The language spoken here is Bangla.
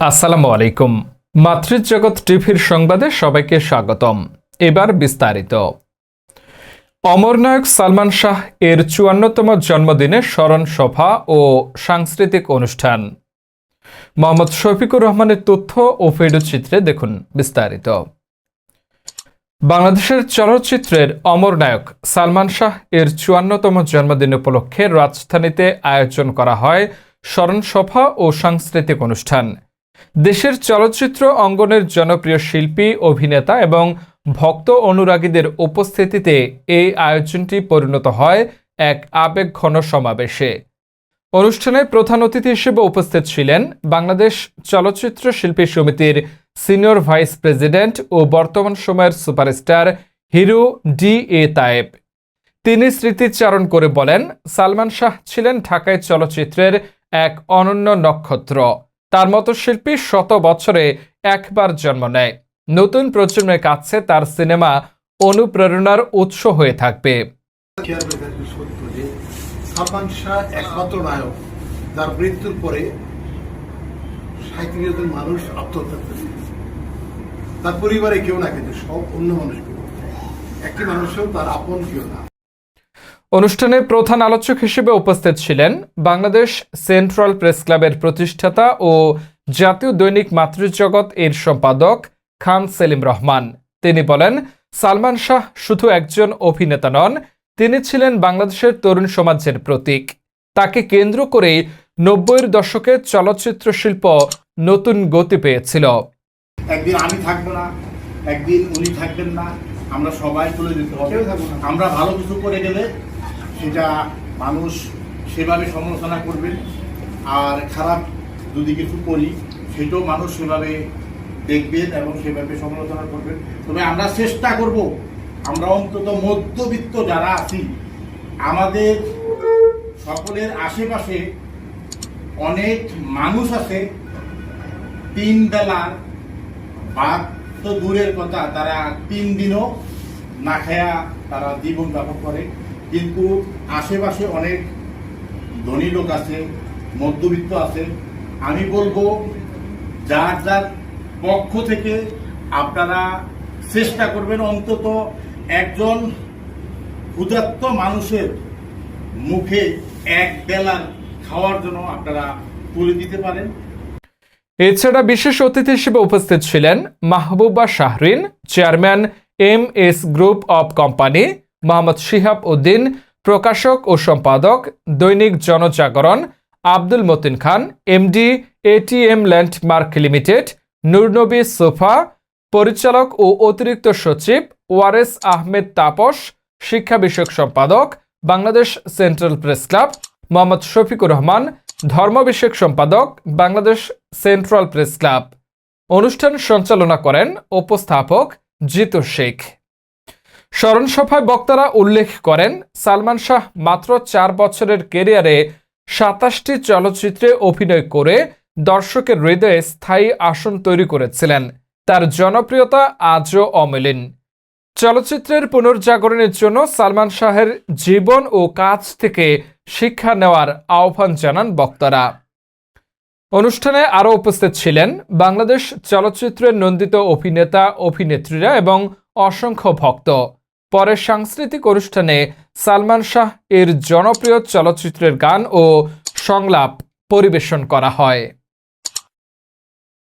আসসালামু আলাইকুম। মাতৃজগৎ টিভির সংবাদে সবাইকে স্বাগতম। এবার বিস্তারিত। অমরনায়ক সালমান শাহ এর চুয়ান্নতম জন্মদিনে স্মরণ সভা ও সাংস্কৃতিক অনুষ্ঠান। মোহাম্মদ শফিকুর রহমানের তথ্য ও ভিডিও চিত্রে দেখুন বিস্তারিত। বাংলাদেশের চলচ্চিত্রের অমরনায়ক সালমান শাহ এর চুয়ান্নতম জন্মদিন উপলক্ষে রাজধানীতে আয়োজন করা হয় স্মরণ সভা ও সাংস্কৃতিক অনুষ্ঠান। দেশের চলচ্চিত্র অঙ্গনের জনপ্রিয় শিল্পী, অভিনেতা এবং ভক্ত অনুরাগীদের উপস্থিতিতে এই আয়োজনটি পরিণত হয় এক আবেগঘন সমাবেশে। অনুষ্ঠানে প্রধান অতিথি হিসেবে উপস্থিত ছিলেন বাংলাদেশ চলচ্চিত্র শিল্পী সমিতির সিনিয়র ভাইস প্রেসিডেন্ট ও বর্তমান সময়ের superstar hero D A Tayeb. তিনি স্মৃতিচারণ করে বলেন, সালমান শাহ ছিলেন ঢাকায় চলচ্চিত্রের এক অনন্য নক্ষত্র। তার মতো শিল্পী শত বছরে একবার জন্ম নেয়। নতুন প্রজন্মের কাছে তার সিনেমা অনুপ্রেরণার উৎস হয়ে থাকবে। মানুষ তার পরিবারে কেউ না কিন্তু সব অন্য মানুষগুলো। একটি মানুষও তার আপন কেউ না। অনুষ্ঠানে প্রধান আলোচক হিসেবে উপস্থিত ছিলেন বাংলাদেশ সেন্ট্রাল প্রেস ক্লাবের প্রতিষ্ঠাতা ও জাতীয় দৈনিক মাতৃজগৎ এর সম্পাদক খান সেলিম রহমান। তিনি বলেন সালমান শাহ শুধু একজন অভিনেতা নন তিনি ছিলেন বাংলাদেশের তরুণ সমাজের প্রতীক। তাকে কেন্দ্র করেই নব্বইয়ের দশকে চলচ্চিত্র শিল্প নতুন গতি পেয়েছিল। একদিন আমি থাকব না একদিন উনি থাকবেন না আমরা সবাই চলে যেতে হবে। আমরা ভালো কিছু করে গেলে সেটা মানুষ সেভাবে সমালোচনা করবেন আর খারাপ যদি কিছু করি, সেটাও মানুষ সেভাবে দেখবেন এবং সেভাবে সমালোচনা করবেন তবে আমরা চেষ্টা করব, আমরা অন্তত মধ্যবিত্ত যারা আছি, আমাদের সকলের আশেপাশে অনেক মানুষ আছে, তিন বেলার ভাত তো দূরের কথা, তারা তিন দিনও না খায়া তারা জীবন যাপন করে। কিন্তু আশেপাশে অনেক ধনী লোক আছে, মধ্যবিত্ত আছে। আমি বলব, যার যার পক্ষ থেকে আপনারা চেষ্টা করবেন অন্তত একজন ক্ষুধার্ত মানুষের মুখে এক বেলার খাওয়ার জন্য আপনারা তুলে দিতে পারেন। এছাড়া বিশেষ অতিথি হিসেবে উপস্থিত ছিলেন Mahbuba Shahrin, chairman M S group of company Mohammad Shihab Uddin, প্রকাশক ও সম্পাদক, দৈনিক Janajagaran, Abdul Matin Khan, MD, ATM landmark limited, Nurnabi Sofa, পরিচালক ও অতিরিক্ত সচিব ওয়ারেস আহমেদ তাপস, শিক্ষা বিষয়ক সম্পাদক, Bangladesh central press club, Mohammad Shafiqur Rahman, ধর্ম বিষয়ক সম্পাদক, বাংলাদেশ সেন্ট্রাল প্রেস ক্লাব। অনুষ্ঠান সঞ্চালনা করেন উপস্থাপক জিতু শেখ। স্মরণ সভায় বক্তারা উল্লেখ করেন, সালমান শাহ মাত্র চার বছরের কেরিয়ারে সাতাশটি চলচ্চিত্রে অভিনয় করে দর্শকের হৃদয়ে স্থায়ী আসন তৈরি করেছিলেন। তার জনপ্রিয়তা আজও অমেলিন। চলচ্চিত্রের পুনর্জাগরণের জন্য সালমান শাহের জীবন ও কাজ থেকে শিক্ষা নেওয়ার আহ্বান জানান বক্তারা। অনুষ্ঠানে আরও উপস্থিত ছিলেন বাংলাদেশ চলচ্চিত্রের নন্দিত অভিনেতা, অভিনেত্রীরা এবং অসংখ্য ভক্ত। পরে সাংস্কৃতিক অনুষ্ঠানে সালমান শাহ এর জনপ্রিয় চলচ্চিত্রের গান ও সংলাপ পরিবেশন করা হয়।